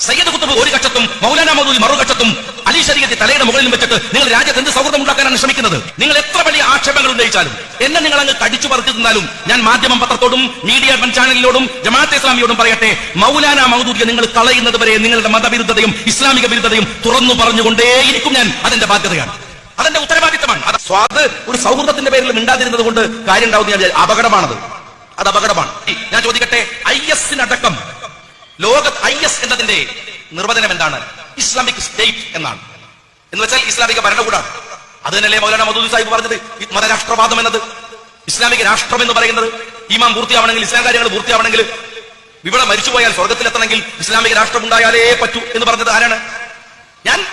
സയ്യദ് കുത്തുബ് ഒരു കക്ഷത്തും മൗലാന മൗദൂദി മറുകക്ഷത്തും അലി ശരീരത്തെ തലയുടെ മുകളിലും വെച്ചിട്ട് നിങ്ങൾ രാജ്യത്ത് എന്ത് സൗഹൃദം ഉണ്ടാക്കാനാണ് ശ്രമിക്കുന്നത്? നിങ്ങൾ എത്ര വലിയ ആക്ഷേപങ്ങൾ ഉന്നയിച്ചാലും എന്നെ നിങ്ങൾ അങ്ങ് കടിച്ചു പറിച്ചു ഞാൻ മാധ്യമം പത്രത്തോടും മീഡിയ ചാനലിനോടും ജമാഅത്തെ ഇസ്ലാമിയോടും പറയട്ടെ മൗലാന മൗദൂദിയെ നിങ്ങൾ കളയുന്നത് വരെ നിങ്ങളുടെ മതവിരുദ്ധതയും ഇസ്ലാമിക വിരുദ്ധതയും തുറന്നു പറഞ്ഞുകൊണ്ടേയിരിക്കും ഞാൻ. അതിന്റെ ബാധ്യതയാണ്. അതിന്റെ ഉത്തരവാദിത്തമാണ്. അത് സ്വാദ് ഒരു സൗഹൃദത്തിന്റെ പേരിൽ മിണ്ടാതിരുന്നത് കൊണ്ട് കാര്യം ഉണ്ടാവുന്ന അപകടമാണത്. അത് അപകടമാണ്. ഞാൻ ചോദിക്കട്ടെ ഐ എസിനടക്കം ലോക ഐ എസ് എന്നതിന്റെ നിർവചനം എന്താണ്? ഇസ്ലാമിക് സ്റ്റേറ്റ് എന്നാണ്. എന്ന് വെച്ചാൽ ഇസ്ലാമിക ഭരണകൂടമാണ് അത് തന്നെയല്ലേ മൗലാന മധുദ് സാഹിബ് പറഞ്ഞത്? മതരാഷ്ട്രവാദം എന്നത്. ഇസ്ലാമിക രാഷ്ട്രം എന്ന് പറയുന്നത്. ഈമാം പൂർത്തിയാവണമെങ്കിൽ ഇസ്ലാം കാര്യങ്ങൾ പൂർത്തിയാവണമെങ്കിൽ ഇവിടെ മരിച്ചുപോയാൽ സ്വർഗത്തിലെത്തണമെങ്കിൽ ഇസ്ലാമിക രാഷ്ട്രം ഉണ്ടായാലേ പറ്റൂ എന്ന് പറഞ്ഞത് ആരാണ്? ഞാൻ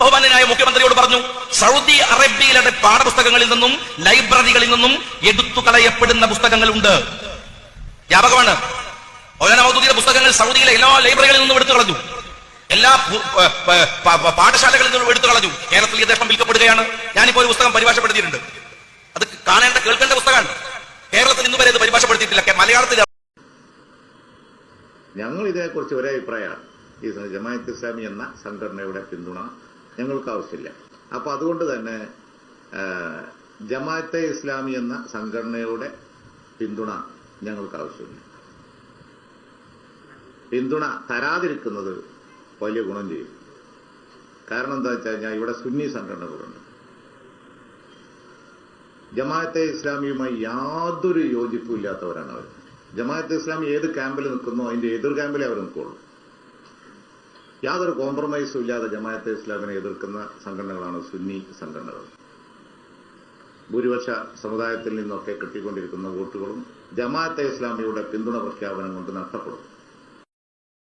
ബഹുമാന്യനായ മുഖ്യമന്ത്രിയോട് പറഞ്ഞു സൗദി അറേബ്യയിലെ പാഠപുസ്തകങ്ങളിൽ നിന്നും ലൈബ്രറികളിൽ നിന്നും എടുത്തു കളയപ്പെടുന്ന പുസ്തകങ്ങളുണ്ട്. വ്യാപകമാണ്. മൗലാന മൗദൂദിയുടെ പുസ്തകങ്ങൾ സൗദിയിലെ എല്ലാ ലൈബ്രറികളിൽ നിന്നും എടുത്തു കളഞ്ഞു. എല്ലാ പാഠശാലകളിൽ നിന്നും എടുത്തു കളഞ്ഞു. കേരളത്തിൽ ഇദ്ദേഹം വിൽക്കപ്പെടുകയാണ്. ഞാനിപ്പോ ഒരു പുസ്തകം പരിഭാഷപ്പെടുത്തിയിട്ടുണ്ട്. അത് കാണേണ്ട കേൾക്കേണ്ട പുസ്തകമാണ്. കേരളത്തിൽ ഇന്നുവരെ ഇത് പരിഭാഷപ്പെടുത്തിയിട്ടില്ല. മലയാളത്തിൽ ഞങ്ങൾ ഇതിനെക്കുറിച്ച് ഒരേ അഭിപ്രായമാണ്. ഈ ജമാഅത്ത് ഇസ്ലാമി എന്ന സംഘടനയുടെ പിന്തുണ ഞങ്ങൾക്ക് ആവശ്യമില്ല. അപ്പൊ അതുകൊണ്ട് തന്നെ ജമാഅത്തെ ഇസ്ലാമി എന്ന സംഘടനയുടെ പിന്തുണ ഞങ്ങൾക്ക് ആവശ്യമില്ല. പിന്തുണ തരാതിരിക്കുന്നത് വലിയ ഗുണം ചെയ്യും. കാരണം എന്താ വെച്ചാൽ കഴിഞ്ഞാൽ ഇവിടെ സുന്നി സംഘടനകളുണ്ട് ജമാഅത്തെ ഇസ്ലാമിയുമായി യാതൊരു യോജിപ്പും ഇല്ലാത്തവരാണ് അവർ. ജമാഅത്തെ ഇസ്ലാമി ഏത് ക്യാമ്പിൽ നിൽക്കുന്നോ അതിന്റെ എതിർ ക്യാമ്പിലേ അവർ നിൽക്കുള്ളൂ. യാതൊരു കോംപ്രമൈസും ഇല്ലാതെ ജമാഅത്തെ ഇസ്ലാമിനെ എതിർക്കുന്ന സംഘടനകളാണ് സുന്നി സംഘടനകൾ. ഭൂരിപക്ഷ സമുദായത്തിൽ നിന്നൊക്കെ കിട്ടിക്കൊണ്ടിരിക്കുന്ന വോട്ടുകളും ജമാഅത്തെ ഇസ്ലാമിയുടെ പിന്തുണ പ്രഖ്യാപനം കൊണ്ട് നഷ്ടപ്പെടും.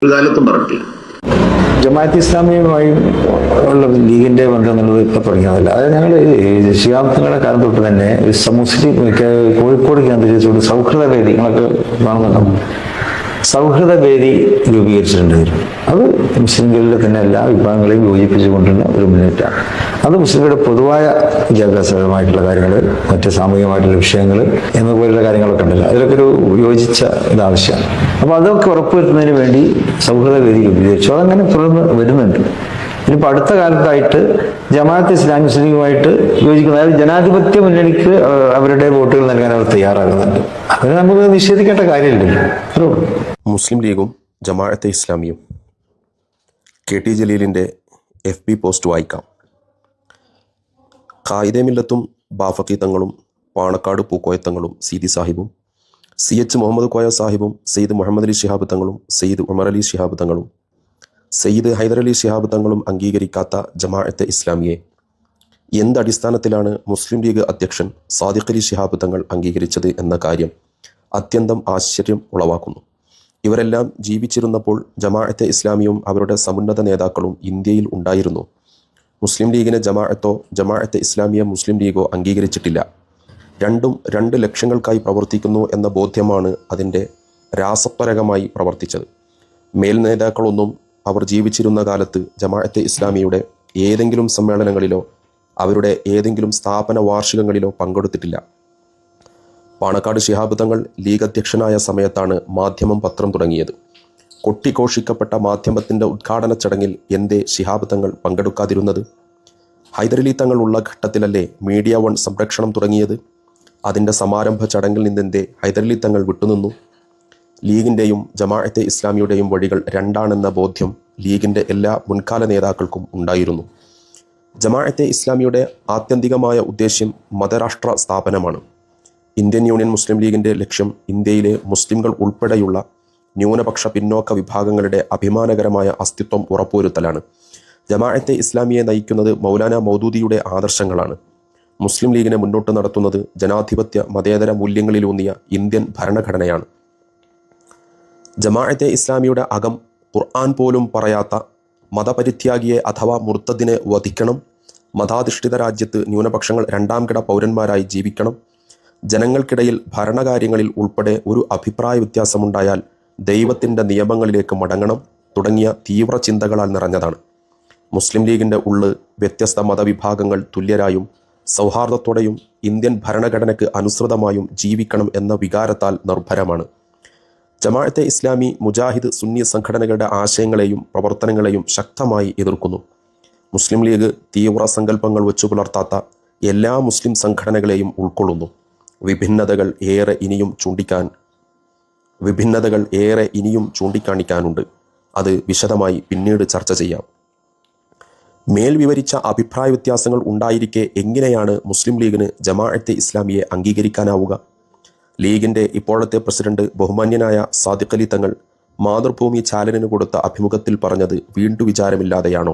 കാലത്തും പറഞ്ഞിട്ടില്ല ജമാഅത്ത് ഇസ്ലാമിയുമായി ഉള്ള ലീഗിന്റെ ബന്ധം എന്നുള്ളത് ഇപ്പൊ തുടങ്ങിയതല്ല. അതായത് ഞങ്ങൾ ശിഹാബത്തിന്റെ കാലം തൊട്ട് തന്നെ മുസ്ലിം കോഴിക്കോട് കേന്ദ്രീകരിച്ചുകൊണ്ട് സൗഹൃദ വേദികളൊക്കെ കാണുന്നുണ്ടാവും സൗഹൃദ വേദി രൂപീകരിച്ചിട്ടുണ്ടായിരുന്നു അത് മുസ്ലിംകളിലെ തന്നെ എല്ലാ വിഭാഗങ്ങളെയും യോജിപ്പിച്ചുകൊണ്ടുള്ള ഒരു മുന്നേറ്റമാണ്. അത് മുസ്ലിങ്ങളുടെ പൊതുവായ വിദ്യാഭ്യാസപരമായിട്ടുള്ള കാര്യങ്ങൾ മറ്റ് സാമൂഹികമായിട്ടുള്ള വിഷയങ്ങൾ എന്നപോലുള്ള കാര്യങ്ങളൊക്കെ ഉണ്ടല്ലോ. അതിലൊക്കെ ഒരു യോജിച്ച ഇതാവശ്യമാണ് അപ്പോൾ അതൊക്കെ ഉറപ്പുവരുത്തുന്നതിന് വേണ്ടി സൗഹൃദ വേദി രൂപീകരിച്ചു. അതങ്ങനെ തുടർന്ന് വരുന്നുണ്ട്. ഇനിയിപ്പോൾ അടുത്ത കാലത്തായിട്ട് ജമാഅത്ത് ഇസ്ലാം മുസ്ലിമുമായിട്ട് യോജിക്കുന്ന അതായത് ജനാധിപത്യ മുന്നണിക്ക് അവരുടെ വോട്ടുകൾ നൽകാൻ അവർ തയ്യാറാകുന്നുണ്ട്. അങ്ങനെ നമുക്ക് നിഷേധിക്കേണ്ട കാര്യമില്ലല്ലോ. മുസ്ലിം ലീഗും ജമാഅത്തെ ഇസ്ലാമിയും കെ ടി ജലീലിന്റെ എഫ് ബി പോസ്റ്റ് വായിക്കാം. ഖായിദെ മില്ലത്തും ബാഫക്കി തങ്ങളും പാണക്കാട് പൂക്കോയത്തങ്ങളും സീതി സാഹിബും സി എച്ച് മുഹമ്മദ് കോയ സാഹിബും സെയ്ദ് മുഹമ്മദ് അലി ശിഹാബ് തങ്ങളും സെയ്ദ് ഉമർ അലി ശിഹാബ് തങ്ങളും സെയ്ദ് ഹൈദരലി ശിഹാബ് തങ്ങളും അംഗീകരിക്കാത്ത ജമാഅത്തെ ഇസ്ലാമിയെ എന്തടിസ്ഥാനത്തിലാണ് മുസ്ലിം ലീഗ് അധ്യക്ഷൻ സാദിഖ് അലി ശിഹാബ് തങ്ങൾ അംഗീകരിച്ചത് എന്ന കാര്യം അത്യന്തം ആശ്ചര്യം ഉളവാക്കുന്നു. ഇവരെല്ലാം ജീവിച്ചിരുന്നപ്പോൾ ജമാഅത്തെ ഇസ്ലാമിയും അവരുടെ സമുന്നത നേതാക്കളും ഇന്ത്യയിൽ ഉണ്ടായിരുന്നു. മുസ്ലിം ലീഗിനെ ജമാഅത്തോ ജമാഅത്തെ ഇസ്ലാമിയെ മുസ്ലിം ലീഗോ അംഗീകരിച്ചിട്ടില്ല. രണ്ടും രണ്ട് ലക്ഷ്യങ്ങൾക്കായി പ്രവർത്തിക്കുന്നു എന്ന ബോധ്യമാണ് അതിന്റെ രാസപരകമായി പ്രവർത്തിച്ചത്. മേൽ നേതാക്കളൊന്നും അവർ ജീവിച്ചിരുന്ന കാലത്ത് ജമാഅത്തെ ഇസ്ലാമിയുടെ ഏതെങ്കിലും സമ്മേളനങ്ങളിലോ അവരുടെ ഏതെങ്കിലും സ്ഥാപന വാർഷികങ്ങളിലോ പങ്കെടുത്തിട്ടില്ല. പാണക്കാട് ശിഹാബ് തങ്ങൾ ലീഗ് അധ്യക്ഷനായ സമയത്താണ് മാധ്യമം പത്രം തുടങ്ങിയത്. കൊട്ടിഘോഷിക്കപ്പെട്ട മാധ്യമത്തിന്റെ ഉദ്ഘാടന ചടങ്ങിൽ എന്തേ ശിഹാബ് തങ്ങൾ പങ്കെടുക്കാതിരുന്നത്? ഹൈദരലി തങ്ങൾ ഉള്ള ഘട്ടത്തിലല്ലേ മീഡിയ വൺ സംരക്ഷണം തുടങ്ങിയത്? അതിന്റെ സമാരംഭ ചടങ്ങിൽ നിന്നെന്തേ ഹൈദരലി തങ്ങൾ വിട്ടുനിന്നു? ലീഗിന്റെയും ജമാഅത്തെ ഇസ്ലാമിയുടെയും വഴികൾ രണ്ടാണെന്ന ബോധ്യം ലീഗിന്റെ എല്ലാ മുൻകാല നേതാക്കൾക്കും ഉണ്ടായിരുന്നു. ജമാഅത്തെ ഇസ്ലാമിയുടെ ആത്യന്തികമായ ഉദ്ദേശ്യം മതരാഷ്ട്ര സ്ഥാപനമാണ്. ഇന്ത്യൻ യൂണിയൻ മുസ്ലിം ലീഗിന്റെ ലക്ഷ്യം ഇന്ത്യയിലെ മുസ്ലിംകൾ ഉൾപ്പെടെയുള്ള ന്യൂനപക്ഷ പിന്നോക്ക വിഭാഗങ്ങളുടെ അഭിമാനകരമായ അസ്തിത്വം ഉറപ്പുവരുത്തലാണ്. ജമാഅത്തെ ഇസ്ലാമിയെ നയിക്കുന്നത് മൗലാന മൗദൂദിയുടെ ആദർശങ്ങളാണ്. മുസ്ലിം ലീഗിനെ മുന്നോട്ട് നടത്തുന്നത് ജനാധിപത്യ മതേതര മൂല്യങ്ങളിലൂന്നിയ ഇന്ത്യൻ ഭരണഘടനയാണ്. ജമാഅത്തെ ഇസ്ലാമിയുടെ അകം ഖുർആൻ പോലും പറയാത്ത മതപരിത്യാഗിയെ അഥവാ മുർത്തദിനെ വധിക്കണം മതാധിഷ്ഠിത രാജ്യത്ത് ന്യൂനപക്ഷങ്ങൾ രണ്ടാം കിട പൗരന്മാരായി ജീവിക്കണം ജനങ്ങൾക്കിടയിൽ ഭരണകാര്യങ്ങളിൽ ഉൾപ്പെടെ ഒരു അഭിപ്രായ വ്യത്യാസമുണ്ടായാൽ ദൈവത്തിന്റെ നിയമങ്ങളിലേക്ക് മടങ്ങണം തുടങ്ങിയ തീവ്ര ചിന്തകളാൽ നിറഞ്ഞതാണ്. മുസ്ലിം ലീഗിന്റെ ഉള്ള് വ്യത്യസ്ത മതവിഭാഗങ്ങൾ തുല്യരായും സൗഹാർദ്ദത്തോടെയും ഇന്ത്യൻ ഭരണഘടനയ്ക്ക് അനുസൃതമായും ജീവിക്കണം എന്ന വികാരത്താൽ നിർഭരമാണ്. ജമാഅത്തെ ഇസ്ലാമി മുജാഹിദ് സുന്നി സംഘടനകളുടെ ആശയങ്ങളെയും പ്രവർത്തനങ്ങളെയും ശക്തമായി എതിർക്കുന്നു. മുസ്ലിം ലീഗ് തീവ്ര സങ്കല്പങ്ങൾ വെച്ചു പുലർത്താത്ത എല്ലാ മുസ്ലിം സംഘടനകളെയും ഉൾക്കൊള്ളുന്നു. വിഭിന്നതകൾ ഏറെ ഇനിയും ചൂണ്ടിക്കാൻ വിഭിന്നതകൾ ഏറെ ഇനിയും ചൂണ്ടിക്കാണിക്കാനുണ്ട്. അത് വിശദമായി പിന്നീട് ചർച്ച ചെയ്യാം. മേൽ വിവരിച്ച അഭിപ്രായ വ്യത്യാസങ്ങൾ ഉണ്ടായിരിക്കെ എങ്ങനെയാണ് മുസ്ലിം ലീഗിന് ജമാഅത്തെ ഇസ്ലാമിയെ അംഗീകരിക്കാനാവുക? ലീഗിന്റെ ഇപ്പോഴത്തെ പ്രസിഡന്റ് ബഹുമാന്യനായ സാദിഖ് അലി തങ്ങൾ മാതൃഭൂമി ചാനലിന് കൊടുത്ത അഭിമുഖത്തിൽ പറഞ്ഞത് വീണ്ടും വിചാരമില്ലാതെയാണോ?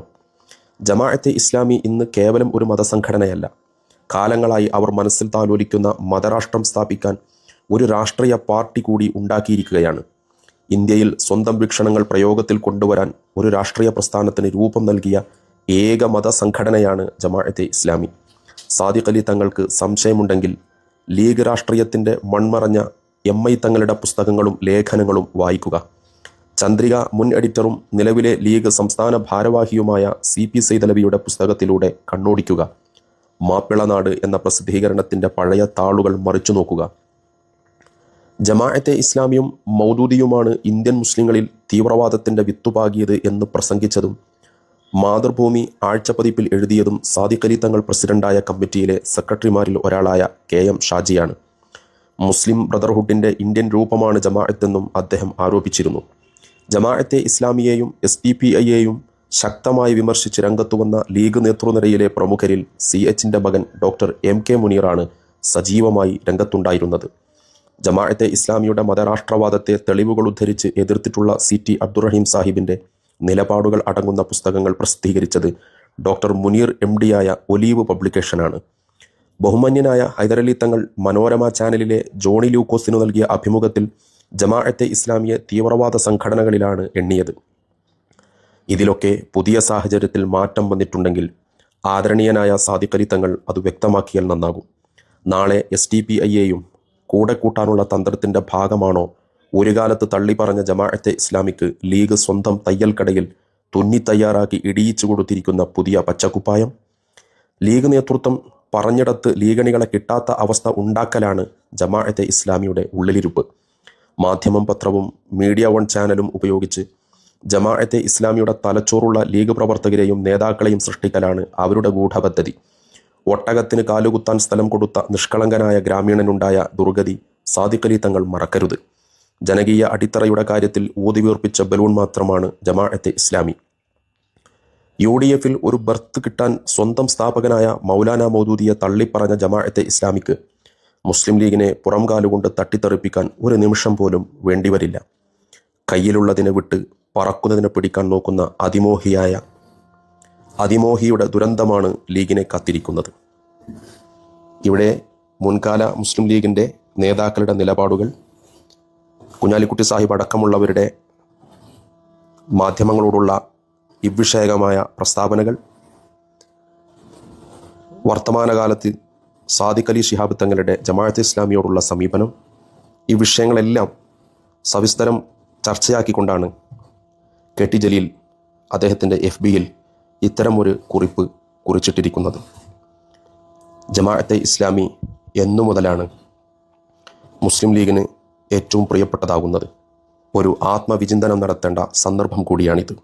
ജമാഅത്തെ ഇസ്ലാമി ഇന്ന് കേവലം ഒരു മതസംഘടനയല്ല. കാലങ്ങളായി അവർ മനസ്സിൽ താലോലിക്കുന്ന മതരാഷ്ട്രം സ്ഥാപിക്കാൻ ഒരു രാഷ്ട്രീയ പാർട്ടി കൂടി ഉണ്ടാക്കിയിരിക്കുകയാണ്. ഇന്ത്യയിൽ സ്വന്തം വീക്ഷണങ്ങൾ പ്രയോഗത്തിൽ കൊണ്ടുവരാൻ ഒരു രാഷ്ട്രീയ പ്രസ്ഥാനത്തിന് രൂപം നൽകിയ ഏക മതസംഘടനയാണ് ജമാഅത്തെ ഇസ്ലാമി. സാദിഖ് അലി തങ്ങൾക്ക് സംശയമുണ്ടെങ്കിൽ ലീഗ് രാഷ്ട്രീയത്തിന്റെ മൺമറഞ്ഞ എം ഐ തങ്ങളുടെ പുസ്തകങ്ങളും ലേഖനങ്ങളും വായിക്കുക. ചന്ദ്രിക മുൻ എഡിറ്ററും നിലവിലെ ലീഗ് സംസ്ഥാന ഭാരവാഹിയുമായ സി പി സൈതലവിയുടെ പുസ്തകത്തിലൂടെ കണ്ണോടിക്കുക. മാപ്പിളനാട് എന്ന പ്രസിദ്ധീകരണത്തിന്റെ പഴയ താളുകൾ മറിച്ചു നോക്കുക. ജമാഅത്തെ ഇസ്ലാമിയും മൗദൂദിയുമാണ് ഇന്ത്യൻ മുസ്ലിങ്ങളിൽ തീവ്രവാദത്തിന്റെ വിത്തുപാകിയത് എന്ന് പ്രസംഗിച്ചതും മാതൃഭൂമി ആഴ്ചപ്പതിപ്പിൽ എഴുതിയതും സാദിഖ് അലി തങ്ങൾ പ്രസിഡന്റായ കമ്മിറ്റിയിലെ സെക്രട്ടറിമാരിൽ ഒരാളായ കെ എം ഷാജിയാണ്. മുസ്ലിം ബ്രദർഹുഡിന്റെ ഇന്ത്യൻ രൂപമാണ് ജമാഅത്തെന്നും അദ്ദേഹം ആരോപിച്ചിരുന്നു. ജമാഅത്തെ ഇസ്ലാമിയെയും എസ് ഡി പി ഐയെയും ശക്തമായി വിമർശിച്ച് രംഗത്തുവന്ന ലീഗ് നേതൃനിരയിലെ പ്രമുഖരിൽ സി എച്ചിന്റെ മകൻ ഡോക്ടർ എം കെ മുനീറാണ് സജീവമായി രംഗത്തുണ്ടായിരുന്നത്. ജമാഅത്തെ ഇസ്ലാമിയുടെ മതരാഷ്ട്രവാദത്തെ തെളിവുകൾ ഉദ്ധരിച്ച് എതിർത്തിട്ടുള്ള സി ടി അബ്ദുറഹീം സാഹിബിന്റെ നിലപാടുകൾ അടങ്ങുന്ന പുസ്തകങ്ങൾ പ്രസിദ്ധീകരിച്ചത് ഡോക്ടർ മുനീർ എം ഡിയായ ഒലീവ് പബ്ലിക്കേഷനാണ്. ബഹുമന്യനായ ഹൈദരലി തങ്ങൾ മനോരമ ചാനലിലെ ജോണി ലൂക്കോസിനു നൽകിയ അഭിമുഖത്തിൽ ജമാഅത്തെ ഇസ്ലാമിയെ തീവ്രവാദ സംഘടനകളിലാണ് എണ്ണിയത്. ഇതിലൊക്കെ പുതിയ സാഹചര്യത്തിൽ മാറ്റം വന്നിട്ടുണ്ടെങ്കിൽ ആദരണീയനായ സാദിഖലി തങ്ങൾ അത് വ്യക്തമാക്കിയാൽ നന്നാകും. നാളെ എസ് ടി പി ഐയെയും കൂടെ കൂട്ടാനുള്ള തന്ത്രത്തിന്റെ ഭാഗമാണോ ഒരു കാലത്ത് തള്ളി പറഞ്ഞ ജമാഅത്തെ ഇസ്ലാമിക്ക് ലീഗ് സ്വന്തം തയ്യൽക്കടയിൽ തുന്നി തയ്യാറാക്കി ഇടിയിച്ചു കൊടുത്തിരിക്കുന്ന പുതിയ പച്ചക്കുപ്പായം ലീഗ് നേതൃത്വം പറഞ്ഞിടത്ത് ലീഗണികളെ കിട്ടാത്ത അവസ്ഥ ഉണ്ടാക്കലാണ് ജമാഅത്തെ ഇസ്ലാമിയുടെ ഉള്ളിലിരുപ്പ്. മാധ്യമം പത്രവും മീഡിയ വൺ ചാനലും ഉപയോഗിച്ച് ജമാഅത്തെ ഇസ്ലാമിയുടെ തലച്ചോറുള്ള ലീഗ് പ്രവർത്തകരെയും നേതാക്കളെയും സൃഷ്ടിക്കലാണ് അവരുടെ ഗൂഢപദ്ധതി. ഒട്ടകത്തിന് കാലുകുത്താൻ സ്ഥലം കൊടുത്ത നിഷ്കളങ്കനായ ഗ്രാമീണനുണ്ടായ ദുർഗതി സാദിഖലി തങ്ങൾ മറക്കരുത്. ജനകീയ അടിത്തറയുടെ കാര്യത്തിൽ ഊതിവീർപ്പിച്ച ബലൂൺ മാത്രമാണ് ജമാഅത്തെ ഇസ്ലാമി. യു ഡി എഫിൽ ഒരു ബർത്ത് കിട്ടാൻ സ്വന്തം സ്ഥാപകനായ മൗലാന മൗദൂദിയെ തള്ളിപ്പറഞ്ഞ ജമാഅത്തെ ഇസ്ലാമിക്ക് മുസ്ലിം ലീഗിനെ പുറംകാലുകൊണ്ട് തട്ടിത്തെറിപ്പിക്കാൻ ഒരു നിമിഷം പോലും വേണ്ടിവരില്ല. കയ്യിലുള്ളതിനെ വിട്ട് പറക്കുന്നതിനെ പിടിക്കാൻ നോക്കുന്ന അതിമോഹിയായ അതിമോഹിയുടെ ദുരന്തമാണ് ലീഗിനെ കാത്തിരിക്കുന്നത്. ഇവിടെ മുൻകാല മുസ്ലിം ലീഗിന്റെ നേതാക്കളുടെ നിലപാടുകൾ കുഞ്ഞാലിക്കുട്ടി സാഹിബ് അടക്കമുള്ളവരുടെ മാധ്യമങ്ങളോടുള്ള ഇവിഷയകമായ പ്രസ്താവനകൾ വർത്തമാനകാലത്ത് സാദിഖ് അലി ഷിഹാബ് തങ്ങളുടെ ജമാഅത്ത് ഇസ്ലാമിയോടുള്ള സമീപനം ഈ വിഷയങ്ങളെല്ലാം സവിസ്തരം ചർച്ചയാക്കിക്കൊണ്ടാണ് കെ ടി ജലീൽ അദ്ദേഹത്തിന്റെ എഫ് ബിയിൽ ഇത്തരമൊരു കുറിപ്പ് കുറിച്ചിട്ടിരിക്കുന്നത്. ജമാഅത്തെ ഇസ്ലാമി എന്നു മുതലാണ് മുസ്ലിം ലീഗിന് ഏറ്റവും പ്രിയപ്പെട്ടതാകുന്നത്. ഒരു ആത്മവിചിന്തനം നടത്തേണ്ട സന്ദർഭം കൂടിയാണിത്.